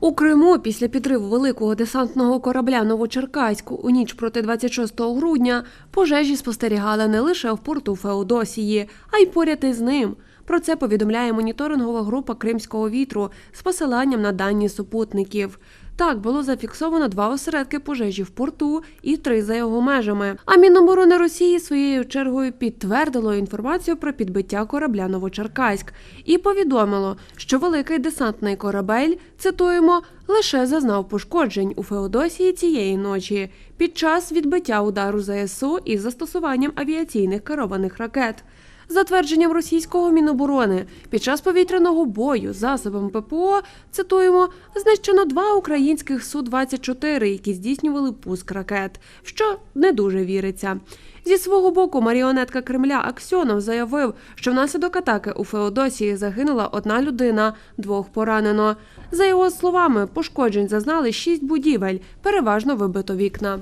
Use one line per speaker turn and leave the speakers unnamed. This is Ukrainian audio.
У Криму після підриву великого десантного корабля Новочеркаську у ніч проти 26 грудня пожежі спостерігали не лише в порту Феодосії, а й поряд із ним. Про це повідомляє моніторингова група Кримського вітру з посиланням на дані супутників. Так було зафіксовано два осередки пожежі в порту і три за його межами. А Міноборони Росії своєю чергою підтвердило інформацію про підбиття корабля Новочеркаськ і повідомило, що великий десантний корабель, цитуємо, лише зазнав пошкоджень у Феодосії цієї ночі під час відбиття удару ЗСУ із застосуванням авіаційних керованих ракет. За твердженням російського міноборони, під час повітряного бою засобами ППО цитуємо знищено два українських су 24 які здійснювали пуск ракет, що не дуже віриться. Зі свого боку, маріонетка Кремля Аксьонов заявив, що внаслідок атаки у Феодосії загинула одна людина, двох поранено. За його словами, пошкоджень зазнали шість будівель, переважно вибито вікна.